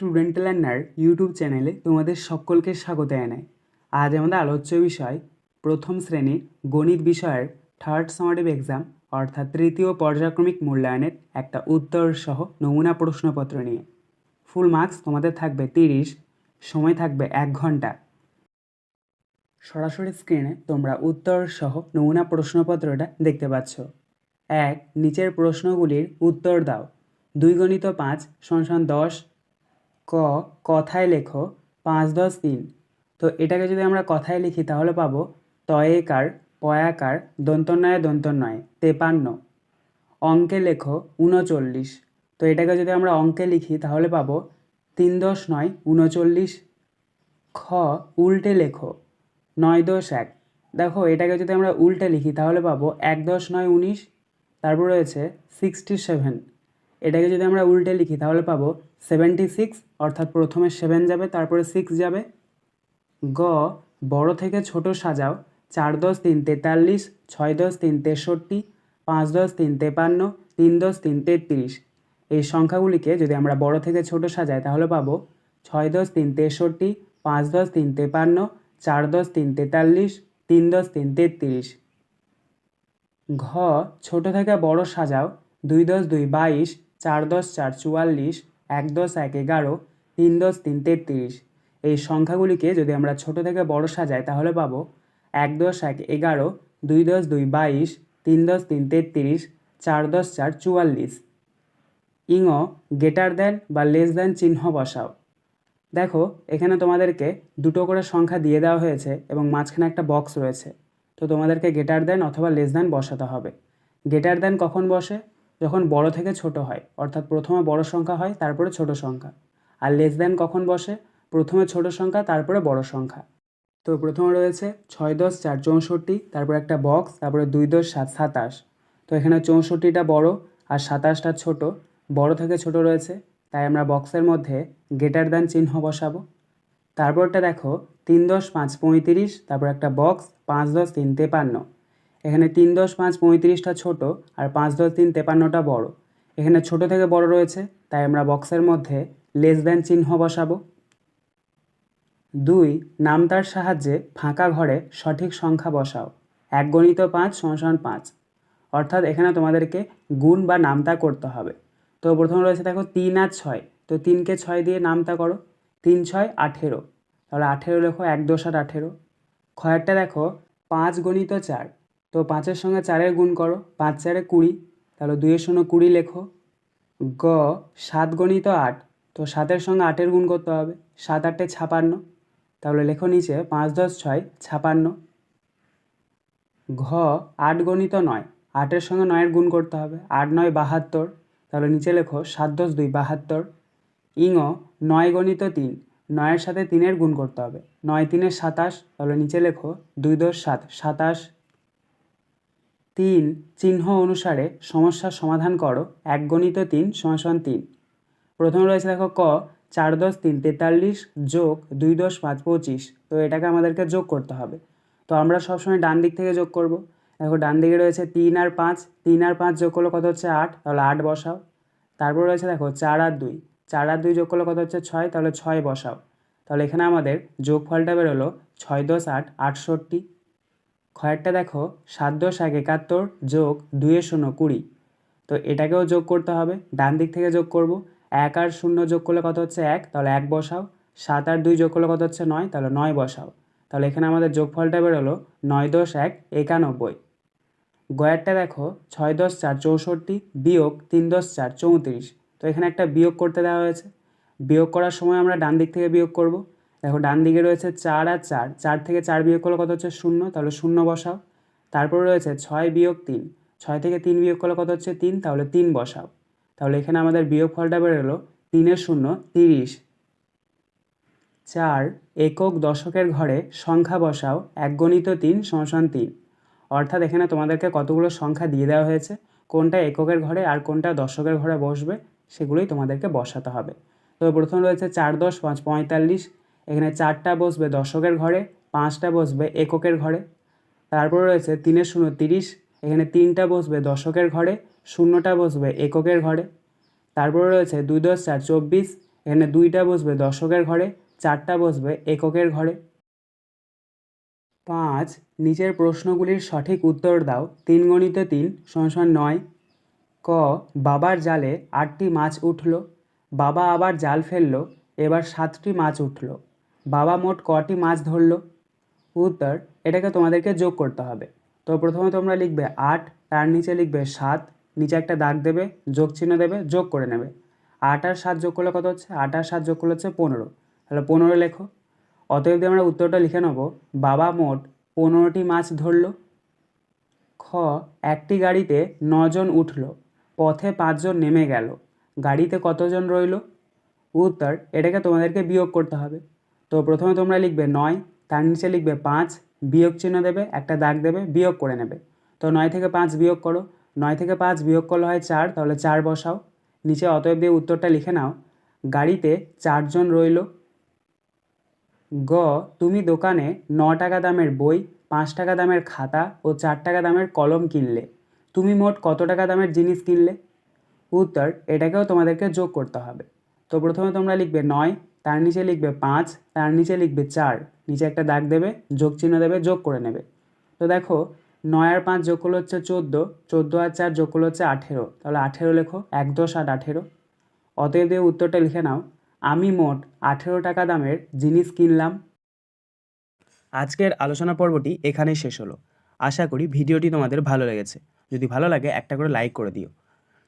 Student learner YouTube চ্যানেলে তোমাদের সকলকে স্বাগত জানাই। আজ আমাদের আলোচ্য বিষয়, প্রথম শ্রেণির গণিত বিষয়ের থার্ড সামারিভ এক্সাম অর্থাৎ তৃতীয় পর্যায়ক্রমিক মূল্যায়নের একটা উত্তর সহ নমুনা প্রশ্নপত্র নিয়ে। ফুল মার্কস তোমাদের থাকবে তিরিশ, সময় থাকবে এক ঘণ্টা। সরাসরি স্ক্রিনে তোমরা উত্তর সহ নমুনা প্রশ্নপত্রটা দেখতে পাচ্ছ। এক, নিচের প্রশ্নগুলির উত্তর দাও। দুই গণিত পাঁচ সমান দশ ক, কথায় লেখো, পাঁচ দশ তিন। তো এটাকে যদি আমরা কথায় লিখি, তাহলে পাবো তয়েকার, পয়াকার দন্তন্নয় দন্তন্নয় তেপান্ন। অঙ্কে লেখো উনচল্লিশ। তো এটাকে যদি আমরা অঙ্কে লিখি, তাহলে পাবো তিন দশ নয়, উনচল্লিশ। খ, উল্টে লেখো নয় দশ এক। দেখো, এটাকে যদি আমরা উল্টে লিখি, তাহলে পাবো এক দশ নয় উনিশ। তারপর রয়েছে সিক্সটি সেভেন এটাকে যদি আমরা উল্টে লিখি, তাহলে পাবো সেভেন্টি সিক্স অর্থাৎ প্রথমে সেভেন যাবে, তারপরে সিক্স যাবে। গ, বড় থেকে ছোট সাজাও। চার দশ তিন তেতাল্লিশ, ছয় দশ তিন তেষট্টি, পাঁচ দশ তিন তেপান্ন, তিন দশ তিন তেত্রিশ। এই সংখ্যাগুলিকে যদি আমরা বড় থেকে ছোট সাজাই, তাহলে পাবো ছয় দশ তিন তেষট্টি, পাঁচ দশ তিন তেপান্ন, চার দশ তিন তেতাল্লিশ, তিন দশ তিন তেত্রিশ। ঘ, ছোট থেকে বড় সাজাও। দুই দশ দুই বাইশ, চার দশ চার চুয়াল্লিশ এক দশ এক এগারো, তিন দশ তিন তেত্রিশ। এই সংখ্যাগুলিকে যদি আমরা ছোট থেকে বড় সাজাই, তাহলে পাবো এক দশ এক এগারো, দুই দশ দুই বাইশ, তিন দশ তিন তেত্রিশ, চার দশ চার চুয়াল্লিশ। ইঙ গেটার দেন বা লেস দেন চিহ্ন বসাও। দেখো, এখানে তোমাদেরকে দুটো করে সংখ্যা দিয়ে দেওয়া হয়েছে এবং মাঝখানে একটা বক্স রয়েছে। তো তোমাদেরকে গেটার দেন অথবা লেস দেন বসাতে হবে। গেটার দেন কখন বসে? যখন বড় থেকে ছোট হয়, অর্থাৎ প্রথমে বড় সংখ্যা হয়, তারপরে ছোট সংখ্যা। আর লেস দেন কখন বসে? প্রথমে ছোট সংখ্যা, তারপরে বড় সংখ্যা। তো প্রথমে রয়েছে ছয় দশ চার চৌষট্টি, তারপর একটা বক্স তারপরে দুই দশ সাত সাতাশ। তো এখানে চৌষট্টিটা বড় আর সাতাশটা ছোট। বড় থেকে ছোট রয়েছে, তাই আমরা বক্সের মধ্যে গেটার দেন চিহ্ন বসাবো। তারপরটা দেখো, তিন দশ পাঁচ পঁয়ত্রিশ, তারপর একটা বক্স পাঁচ দশ তিন তেপান্ন। এখানে তিন দশ পাঁচ পঁয়ত্রিশটা ছোট আর পাঁচ দশ তিন তেপান্নটা বড়। এখানে ছোট থেকে বড় রয়েছে, তাই আমরা বক্সের মধ্যে লেস দেন চিহ্ন বসাবো। দুই, নামতার সাহায্যে ফাঁকা ঘরে সঠিক সংখ্যা বসাও। এক গণিত পাঁচ সমান পাঁচ। অর্থাৎ এখানে তোমাদেরকে গুণ বা নামতা করতে হবে। তো প্রথমে রয়েছে দেখো তিন আর ছয়, তো তিনকে ছয় দিয়ে নামতা করো। তিন ছয় আঠেরো, তাহলে আঠেরো লেখো এক দশ আর আঠেরো। খয়েরটা দেখো পাঁচ গণিত চার তো পাঁচের সঙ্গে চারের গুণ করো, পাঁচ চারে কুড়ি, তাহলে দুইয়ের শূন্য কুড়ি লেখো। গ, সাত গণিত আট, তো সাতের সঙ্গে আটের গুণ করতে হবে, সাত আটে ছাপান্ন, তাহলে লেখো নিচে পাঁচ দশ ছয় ছাপান্ন। ঘ, আট গণিত নয়, আটের সঙ্গে নয়ের গুণ করতে হবে, আট নয় বাহাত্তর, তাহলে নিচে লেখো সাত দশ দুই বাহাত্তর। ইঙ, নয় গণিত তিন, নয়ের সাথে তিনের গুণ করতে হবে, নয় তিনের সাতাশ, তাহলে নিচে লেখো দুই দশ সাত, সাতাশ। তিন চিহ্ন অনুসারে সমস্যার সমাধান করো এক গণিত তিন সমান তিন। প্রথমে রয়েছে দেখো ক, চার দশ তিন তেতাল্লিশ যোগ দুই দশ পাঁচ পঁচিশ। তো এটাকে আমাদেরকে যোগ করতে হবে। তো আমরা সবসময় ডান দিক থেকে যোগ করব। দেখো ডান দিকে রয়েছে তিন আর পাঁচ, তিন আর পাঁচ যোগ করলে কত হচ্ছে আট? তাহলে আট বসাও। তারপর রয়েছে দেখো চার আর দুই, চার আর দুই যোগ করলে কত হচ্ছে ছয়? তাহলে ছয় বসাও। তাহলে এখানে আমাদের যোগফলটা বেরোলো ছয় দশ আট আটষট্টি। খয়েরটা দেখো, সাত দশ এক একাত্তর যোগ দুইয়ের শূন্য কুড়ি। তো এটাকেও যোগ করতে হবে, ডান দিক থেকে যোগ করব। এক আর শূন্য যোগ করলে কত হচ্ছে এক? তাহলে এক বসাও। সাত আর দুই যোগ করলে কত হচ্ছে নয়? তাহলে নয় বসাও। তাহলে এখানে আমাদের যোগফলটা বেরোলো নয় দশ এক একানব্বই। গয়ারটা দেখো, ছয় দশ চার চৌষট্টি বিয়োগ তিন দশ চার চৌত্রিশ। তো এখানে একটা বিয়োগ করতে দেওয়া হয়েছে। বিয়োগ করার সময় আমরা ডান দিক থেকে বিয়োগ করব। দেখো, ডান দিকে রয়েছে চার আর চার। চার থেকে চার বিয়োগ করলে কত হচ্ছে? শূন্য। তাহলে শূন্য বসাও। তারপরে রয়েছে ছয় বিয়োগ তিন। ছয় থেকে তিন বিয়োগ করলে কত হচ্ছে? তিন। তাহলে তিন বসাও। তাহলে এখানে আমাদের বিয়োগ ফলটা বেরোলো তিনের শূন্য, তিরিশ। চার একক দশকের ঘরে সংখ্যা বসাও, এক গণিত তিন সমান তিন। অর্থাৎ এখানে তোমাদেরকে কতগুলো সংখ্যা দিয়ে দেওয়া হয়েছে? কোনটা এককের ঘরে আর কোনটা দশকের ঘরে বসবে, সেগুলোই তোমাদেরকে বসাতে হবে। তো প্রথম রয়েছে চার দশ পাঁচ পঁয়তাল্লিশ। এখানে চারটা বসবে দশকের ঘরে, পাঁচটা বসবে এককের ঘরে। তারপর রয়েছে তিনের শূন্য তিরিশ, এখানে তিনটা বসবে দশকের ঘরে, শূন্যটা বসবে এককের ঘরে। তারপরে রয়েছে দুই দশ চার চব্বিশ, এখানে দুইটা বসবে দশকের ঘরে, চারটা বসবে এককের ঘরে। পাঁচ, নিচের প্রশ্নগুলির সঠিক উত্তর দাও, তিন গণিতে তিন, সমান নয়। ক, বাবার জালে আটটি মাছ উঠল, বাবা আবার জাল ফেলল, এবার সাতটি মাছ উঠল। বাবা মোট কটি মাছ ধরলো? উত্তর, এটাকে তোমাদেরকে যোগ করতে হবে। তো প্রথমে তোমরা লিখবে আট, তার নিচে লিখবে সাত, নিচে একটা দাগ দেবে, যোগ চিহ্ন দেবে, যোগ করে নেবে। আট আর সাত যোগ করলে কত হচ্ছে? আট আর সাত যোগ করলে হচ্ছে পনেরো। তাহলে পনেরো লেখো। অতএব আমরা উত্তরটা লিখে নেব। বাবা মোট পনেরোটি মাছ ধরলো। খ, একটি গাড়িতে নজন উঠল। পথে পাঁচজন নেমে গেল। গাড়িতে কতজন রইল? উত্তর, এটাকে তোমাদেরকে বিয়োগ করতে হবে। তো প্রথমে তোমরা লিখবে নয়, তার নিচে লিখবে পাঁচ, বিয়োগ চিহ্ন দেবে, একটা দাগ দেবে, বিয়োগ করে নেবে। তো নয় থেকে পাঁচ বিয়োগ করো। নয় থেকে পাঁচ বিয়োগ করলে হয় চার, তাহলে চার বসাও। নিচে অতএব দিয়ে উত্তরটা লিখে নাও। গাড়িতে চারজন রইল। গ, তুমি দোকানে ন টাকা দামের বই, পাঁচ টাকা দামের খাতা ও চার টাকা দামের কলম কিনলে। তুমি মোট কত টাকা দামের জিনিস কিনলে? উত্তর, এটাকেও তোমাদেরকে যোগ করতে হবে। তো প্রথমে তোমরা লিখবে নয় তার নিচে লিখবে পাঁচ, তার নিচে লিখবে চার। নিচে একটা দাগ দেবে, যোগ চিহ্ন দেবে, যোগ করে নেবে। তো দেখো, নয় আর পাঁচ যোগ করলে হচ্ছে চোদ্দ চোদ্দ আর চার যোগ করলে হচ্ছে আঠেরো। তাহলে আঠেরো লেখো, এক দশ আট আঠেরো। অতএব দিয়ে উত্তরটা লিখে নাও, আমি মোট আঠেরো টাকা দামের জিনিস কিনলাম। আজকের আলোচনা পর্বটি এখানেই শেষ হলো। আশা করি ভিডিওটি তোমাদের ভালো লেগেছে। যদি ভালো লাগে একটা করে লাইক করে দিও।